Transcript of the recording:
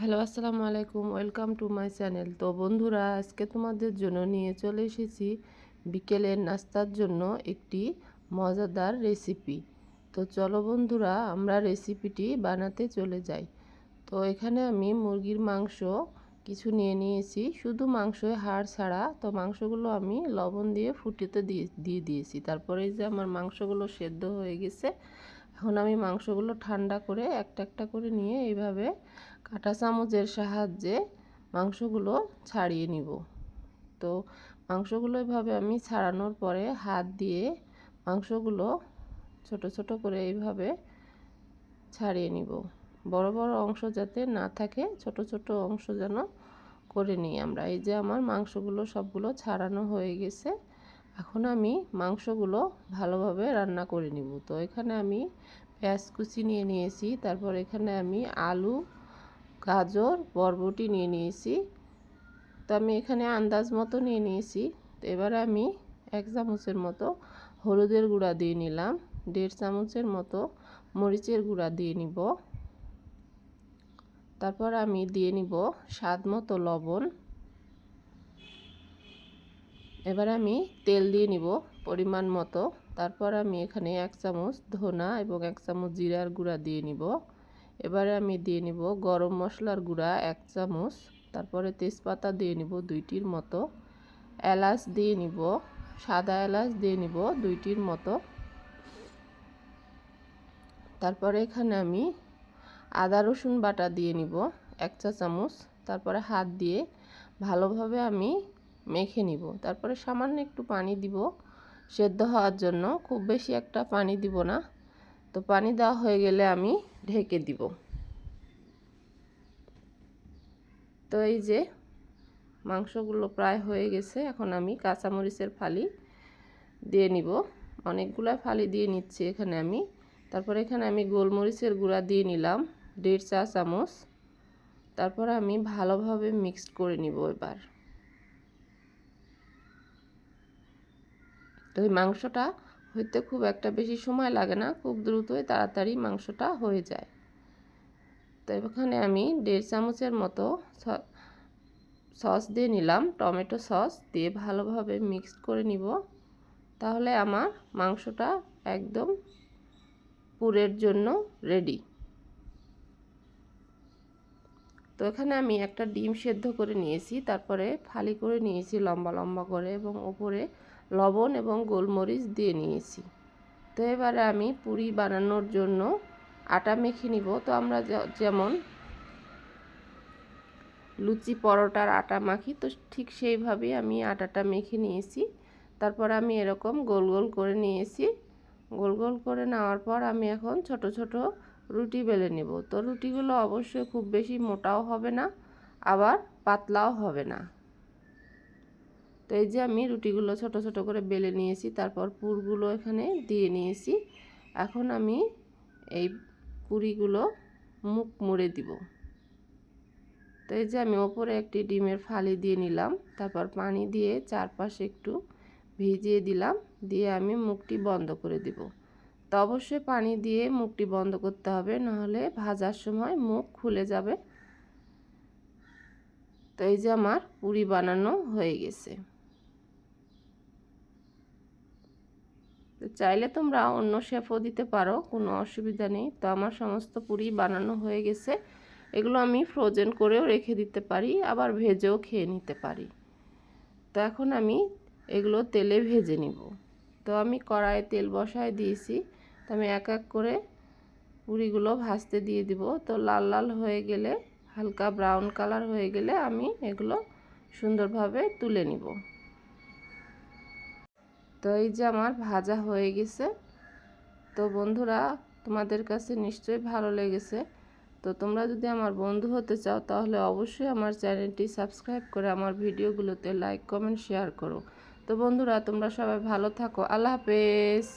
Hello, আসসালামু আলাইকুম। Welcome to my channel তো বন্ধুরা, আজকে তোমাদের জন্য নিয়ে চলে এসেছি বিকেলের নাস্তার জন্য একটি মজাদার রেসিপি তো চলো বন্ধুরা, আমরা রেসিপিটি বানাতে চলে যাই। তো এখানে আমি মুরগির মাংস কিছু নিয়ে নিয়েছি। শুধু মাংসে হাড় ছাড়া, তো মাংসগুলো আমি লবণ দিয়ে ফুটিতে দিয়ে দিয়ে দিয়েছি। তারপরে যে আমার মাংসগুলো সেদ্ধ হয়ে গেছে, এখন আমি মাংসগুলো ঠান্ডা করে একটা একটা করে নিয়ে এইভাবে কাঁটা চামচের সাহায্যে মাংসগুলো ছাড়িয়ে নিব। তো মাংসগুলো এভাবে আমি ছাড়ানোর পরে হাত দিয়ে মাংসগুলো ছোট ছোট করে এইভাবে ছাড়িয়ে নিব। বড় বড় অংশ যাতে না থাকে, ছোট ছোট অংশ যেন করে নিই আমরা। এই যে আমার মাংসগুলো সবগুলো ছাড়ানো হয়ে গেছে, এখন আমি মাংসগুলো ভালোভাবে রান্না করে নিব। তো এখানে আমি পেঁয়াজ কুচি নিয়ে নিয়েছি, তারপর এখানে আমি আলু গাজর, বরবটি নিয়ে নিয়েছি। তো আমি এখানে আন্দাজ মতো নিয়ে নিয়েছি। তো এবারে আমি এক চামচের মতো হলুদের গুঁড়া দিয়ে নিলাম। দেড় চামচের মতো মরিচের গুঁড়া দিয়ে নিব। তারপর আমি দিয়ে নিব স্বাদ মতো লবণ। এবার আমি তেল দিয়ে নিব পরিমাণ মতো। তারপর আমি এখানে এক চামচ ধনা এবং এক চামচ জিরার গুঁড়া দিয়ে নিব। এবারে আমি দিয়ে নিব গরম মশলার গুঁড়া এক চামচ, তারপরে তেজপাতা দিয়ে নিব দুইটির মতো, এলাচ দিয়ে নিব, সাদা এলাচ দিয়ে নিব দুইটির মতো। তারপরে এখানে আমি আদা, রসুন বাটা দিয়ে নিব এক চা চামচ, তারপরে হাত দিয়ে ভালোভাবে আমি মেখে নিব। তারপরে সামান্য একটু পানি দিব, সেদ্ধ হওয়ার জন্য। খুব বেশি একটা পানি দিব না। তো পানি দেওয়া হয়ে গেলে আমি ঢেকে দিব। তো এই যে মাংসগুলো প্রায় হয়ে গেছে, এখন আমি কাঁচামরিচের ফালি দিয়ে নিব। অনেকগুলো ফালি দিয়ে নিচ্ছি এখানে আমি। তারপর এখানে আমি গোলমরিচের গুঁড়া দিয়ে নিলাম, দেড় চা চামচ। তারপর আমি ভালোভাবে মিক্সড করে নিব এবার। তো এই মাংসটা হইতে খুব একটা বেশি সময় লাগে না, খুব দ্রুতই তাড়াতাড়ি মাংসটা হয়ে যায়। তো এখানে আমি দেড় চামচের মতো সস দিয়ে নিলাম, টমেটো সস দিয়ে ভালোভাবে মিক্সড করে নিব। তাহলে আমার মাংসটা একদম পুরের জন্য রেডি। তো এখানে আমি একটা ডিম সেদ্ধ করে নিয়েছি, তারপরে ফালি করে নিয়েছি লম্বা লম্বা করে এবং ওপরে লবণ এবং গোলমরিচ দিয়ে নিয়েছি। তো এবারে আমি পুরি বানানোর জন্য আটা মেখে নিব। তো আমরা যেমন লুচি পরোটার আটা মাখি, তো ঠিক সেইভাবেই আমি আটাটা মেখে নিয়েছি। তারপর আমি এরকম গোল গোল করে নিয়েছি। গোল গোল করে নেওয়ার পর আমি এখন ছোট ছোট রুটি বেলে নেব। তো রুটিগুলো অবশ্যই খুব বেশি মোটাও হবে না, আবার পাতলাও হবে না। তো এই যে আমি রুটিগুলো ছোট ছোট করে বেলে নিয়েছি, তারপর পুরগুলো এখানে দিয়ে নিয়েছি। এখন আমি এই পুরিগুলো মুখ মুড়ে দিব। তো এই যে আমি ওপরে একটি ডিমের ফালি দিয়ে নিলাম, তারপর পানি দিয়ে চারপাশে একটু ভিজিয়ে দিলাম, দিয়ে আমি মুখটি বন্ধ করে দিব। তো অবশ্যই পানি দিয়ে মুখটি বন্ধ করতে হবে, নাহলে ভাজার সময় মুখ খুলে যাবে। তো এই যে আমার পুরি বানানো হয়ে গেছে। তো চাইলে তোমরা অন্য শেফও দিতে পারো, কোনো অসুবিধা নেই। তো আমার সমস্ত পুরি বানানো হয়ে গেছে। এগুলো আমি ফ্রোজেন করেও রেখে দিতে পারি, আবার ভেজেও খেয়ে নিতে পারি। তো এখন আমি এগুলো তেলে ভেজে নিব। তো আমি কড়াইয়ে তেল বসায় দিয়েছি। তো আমি এক এক করে পুরিগুলো ভাজতে দিয়ে দিব। তো লাল লাল হয়ে গেলে, হালকা ব্রাউন কালার হয়ে গেলে আমি এগুলো সুন্দরভাবে তুলে নিব। তো এই যে আমার ভাজা হয়ে গেছে। তো বন্ধুরা, তোমাদের কাছে নিশ্চয়ই ভালো লেগেছে। তো তোমরা যদি আমার বন্ধু হতে চাও, তাহলে অবশ্যই আমার চ্যানেলটি সাবস্ক্রাইব করে আমার ভিডিওগুলোতে লাইক, কমেন্ট, শেয়ার করো। তো বন্ধুরা, তোমরা সবাই ভালো থাকো। আল্লাহ হাফেজ।